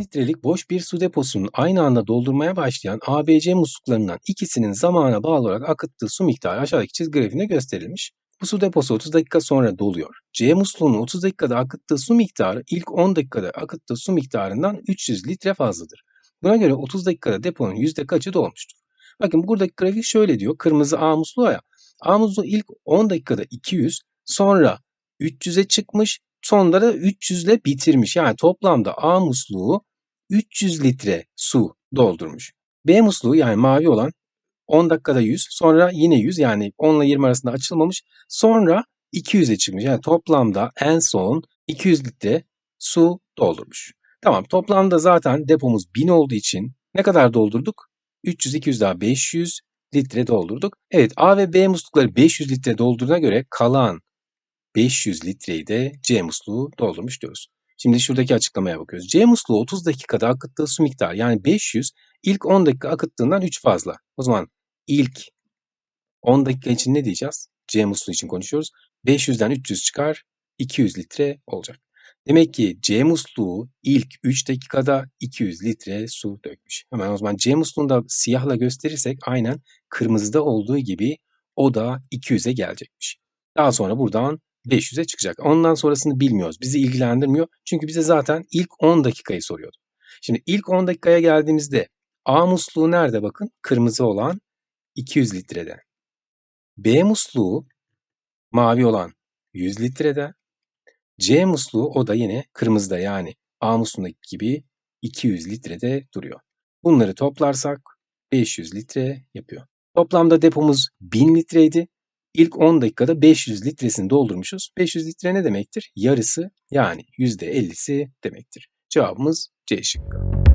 litrelik boş bir su deposunun aynı anda doldurmaya başlayan ABC musluklarından ikisinin zamana bağlı olarak akıttığı su miktarı aşağıdaki çizgi grafiğinde gösterilmiş. Bu su deposu 30 dakika sonra doluyor. C musluğunun 30 dakikada akıttığı su miktarı ilk 10 dakikada akıttığı su miktarından 300 litre fazladır. Buna göre 30 dakikada deponun yüzde kaçı dolmuştur? Bakın buradaki grafik şöyle diyor. Kırmızı A musluğu ya. A musluğu ilk 10 dakikada 200, sonra 300'e çıkmış, sonunda da 300 ile bitirmiş. Yani toplamda A musluğu 300 litre su doldurmuş. B musluğu yani mavi olan 10 dakikada 100, sonra yine 100 yani 10 ile 20 arasında açılmamış. Sonra 200'e çıkmış. Yani toplamda en son 200 litre su doldurmuş. Tamam toplamda zaten depomuz 1000 olduğu için ne kadar doldurduk? 300, 200 daha 500 litre doldurduk. Evet A ve B muslukları 500 litre doldurduğuna göre kalan 500 litreyi de C musluğu doldurmuş diyoruz. Şimdi şuradaki açıklamaya bakıyoruz. C musluğu 30 dakikada akıttığı su miktarı yani 500 ilk 10 dakika akıttığından 3 fazla. O zaman ilk 10 dakika için ne diyeceğiz? C musluğu için konuşuyoruz. 500'den 300 çıkar 200 litre olacak. Demek ki C musluğu ilk 3 dakikada 200 litre su dökmüş. Hemen o zaman C musluğunu da siyahla gösterirsek aynen kırmızıda olduğu gibi o da 200'e gelecekmiş. Daha sonra buradan 500'e çıkacak. Ondan sonrasını bilmiyoruz. Bizi ilgilendirmiyor. Çünkü bize zaten ilk 10 dakikayı soruyordu. Şimdi ilk 10 dakikaya geldiğimizde A musluğu nerede bakın? Kırmızı olan 200 litrede. B musluğu mavi olan 100 litrede. C musluğu o da yine kırmızıda yani A musluğundaki gibi 200 litrede duruyor. Bunları toplarsak 500 litre yapıyor. Toplamda depomuz 1000 litreydi. İlk 10 dakikada 500 litresini doldurmuşuz. 500 litre ne demektir? Yarısı yani %50'si demektir. Cevabımız C şıkkı.